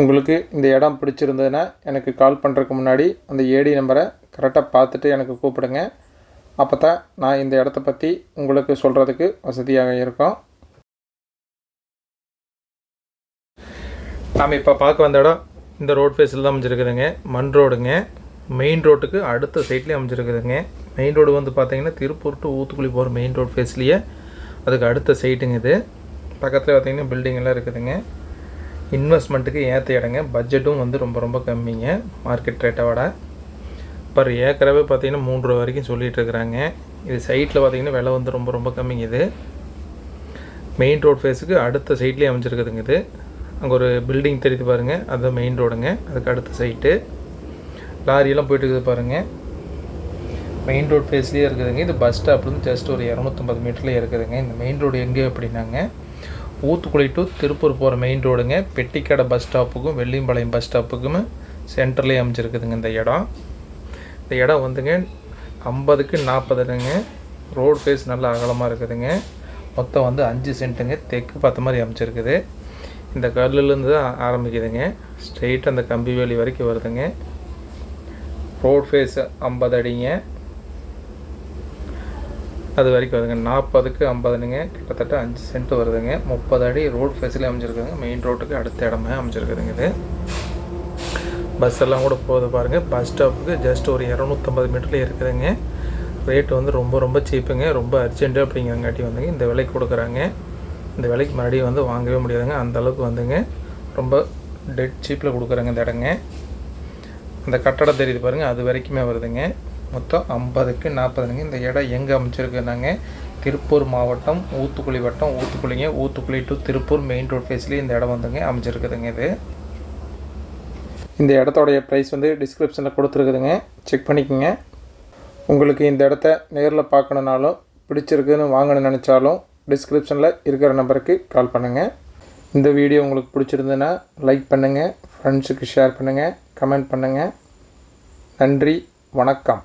உங்களுக்கு இந்த இடம் பிடிச்சிருந்ததுன்னா எனக்கு கால் பண்ணுறதுக்கு முன்னாடி அந்த ஏடி நம்பரை கரெக்டாக பார்த்துட்டு எனக்கு கூப்பிடுங்க. அப்போ தான் நான் இந்த இடத்த பற்றி உங்களுக்கு சொல்கிறதுக்கு வசதியாக இருக்கும். நாம் இப்போ பார்க்க வந்த இடம் இந்த ரோட் ஃபேஸில் தான் அமைஞ்சிருக்குதுங்க. மண் ரோடுங்க மெயின் ரோட்டுக்கு அடுத்த சைட்லேயே அமைஞ்சிருக்குதுங்க. மெயின் ரோடு வந்து பார்த்தீங்கன்னா திருப்பூர் டு ஊத்துக்குழி போகிற மெயின் ரோட் ஃபேஸ்லேயே அதுக்கு அடுத்த சைட்டுங்க இது. பக்கத்தில் பார்த்தீங்கன்னா பில்டிங்கெல்லாம் இருக்குதுங்க. இன்வெஸ்ட்மெண்ட்டுக்கு ஏற்ற இடங்க. பட்ஜெட்டும் வந்து ரொம்ப ரொம்ப கம்மிங்க. மார்க்கெட் ரேட்டை விட. பர் ஏக்கரவே பார்த்தீங்கன்னா மூன்று ரூபா வரைக்கும் சொல்லிகிட்டு இருக்கிறாங்க. இது சைட்டில் பார்த்தீங்கன்னா விலை வந்து ரொம்ப ரொம்ப கம்மிங்க இது. மெயின் ரோட் ஃபேஸுக்கு அடுத்த சைட்லேயே அமைஞ்சிருக்குதுங்க இது. அங்கே ஒரு பில்டிங் தெரியுது பாருங்கள் அதுதான் மெயின் ரோடுங்க அதுக்கு அடுத்த சைட்டு லாரியெல்லாம் போயிட்டு இருக்குது பாருங்கள் மெயின் ரோட் ஃபேஸ்லேயே இருக்குதுங்க. இது பஸ் ஸ்டாப்லேருந்து ஜஸ்ட் ஒரு இரநூத்தம்பது மீட்டர்லேயே இருக்குதுங்க. இந்த மெயின் ரோடு எங்கே அப்படின்னாங்க. ஊத்துக்குழி டு திருப்பூர் போகிற மெயின் ரோடுங்க பெட்டிக்கடை பஸ் ஸ்டாப்புக்கும் வெள்ளியம்பாளையம் பஸ் ஸ்டாப்புக்கும் சென்டர்லேயே அமைஞ்சிருக்குதுங்க இந்த இடம். இந்த இடம் வந்துங்க ஐம்பதுக்கு நாற்பதுங்க. ரோடு ஃபேஸ் நல்லா அகலமாக இருக்குதுங்க. மொத்தம் வந்து அஞ்சு சென்ட்டுங்க. தெற்கு பார்த்த மாதிரி அமைச்சிருக்குது இந்த கல்லுலேருந்து தான் ஆரம்பிக்குதுங்க. ஸ்ட்ரெயிட் அந்த கம்பி வேலி வரைக்கும் வருதுங்க. ரோட் ஃபேஸ் ஐம்பது அடிங்க. அது வரைக்கும் வருதுங்க. நாற்பதுக்கு ஐம்பதுனுங்க. கிட்டத்தட்ட அஞ்சு சென்ட் வருதுங்க. முப்பது அடி ரோட் ஃபெசிலிட்டி அமைஞ்சிருக்குதுங்க. மெயின் ரோட்டுக்கு அடுத்த இடமே அமைஞ்சிருக்குதுங்க இது. பஸ் எல்லாம் கூட போகுது பாருங்கள் பஸ் ஸ்டாப்புக்கு ஜஸ்ட் ஒரு இரநூத்தம்பது மீட்டர்லேயே இருக்குதுங்க. ரேட்டு வந்து ரொம்ப ரொம்ப சீப்புங்க ரொம்ப அர்ஜென்ட்டு அப்படிங்கிறங்காட்டி வந்துங்க இந்த விலைக்கு கொடுக்குறாங்க. இந்த விலைக்கு மறுபடியும் வந்து வாங்கவே முடியாதுங்க. அந்தளவுக்கு வந்துங்க. ரொம்ப டெட் சீப்பில் கொடுக்குறாங்க இந்த இடங்க. அந்த கட்டடம் தெரியுது பாருங்கள் அது வரைக்குமே வருதுங்க. மொத்தம் ஐம்பதுக்கு நாற்பதுங்க. இந்த இடம் எங்கே அமைச்சிருக்குனாங்க? திருப்பூர் மாவட்டம் ஊத்துக்குழி வட்டம் ஊத்துக்குழிங்க. Uthukuli to Tiruppur main road ஃபேஸ்லேயே இந்த இடம் வந்துங்க அமைச்சிருக்குதுங்க இது. இந்த இடத்தோடைய ப்ரைஸ் வந்து டிஸ்கிரிப்ஷனில் கொடுத்துருக்குதுங்க. செக் பண்ணிக்கோங்க. உங்களுக்கு இந்த இடத்த நேரில் பார்க்கணுனாலும் பிடிச்சிருக்குன்னு வாங்கணும்னு நினச்சாலும் டிஸ்கிரிப்ஷனில் இருக்கிற நம்பருக்கு கால் பண்ணுங்கள் இந்த வீடியோ உங்களுக்கு பிடிச்சிருந்ததுன்னா லைக் பண்ணுங்கள் ஃப்ரெண்ட்ஸுக்கு ஷேர் பண்ணுங்கள் கமெண்ட் பண்ணுங்கள் நன்றி. வணக்கம்.